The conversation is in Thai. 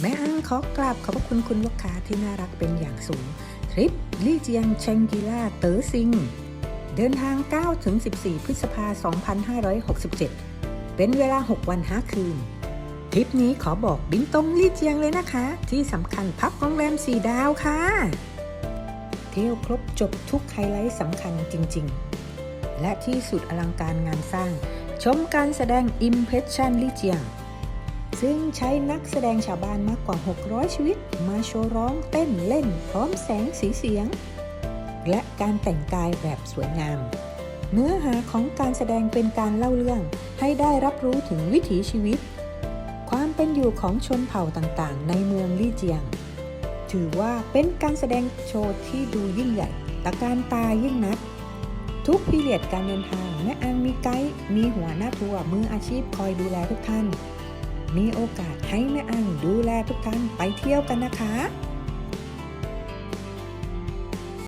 แม่อังขอกราบขอบพระคุณคุณลูกค้าที่น่ารักเป็นอย่างสูง ทริปลี่เจียงเชงกีลาเต๋อซิง เดินทาง 9-14 พฤษภาคม2567 เป็นเวลา 6 วัน 5 คืน ทริปนี้ขอบอกบินตรงลี่เจียงเลยนะคะ ที่สำคัญพักโรงแรม4ดาวค่ะ เที่ยวครบจบทุกไฮไลท์สำคัญจริง ๆ และที่สุดอลังการงานสร้าง ชมการแสดง Impression ลี่เจียง ซึ่งใช้นักแสดงชาวบ้านมากกว่า 600 ชีวิต มาโชว์ร้องเต้นเล่นพร้อมแสงสีเสียง และการแต่งกายแบบสวยงาม เนื้อหาของการแสดงเป็นการเล่าเรื่อง ให้ได้รับรู้ถึงวิถีชีวิต ความเป็นอยู่ของชนเผ่าต่างๆ ในเมืองลี่เจียง ถือว่าเป็นการแสดงโชว์ที่ดูยิ่งใหญ่ตะการตายิ่งนักทุกพีเรียดการเดินทางแม่อังมีไกด์มีหัวหน้าทัวร์มืออาชีพคอยดูแลทุกท่าน มีโอกาสให้แม่อังดูแลทุกท่านไปเที่ยวกันนะคะ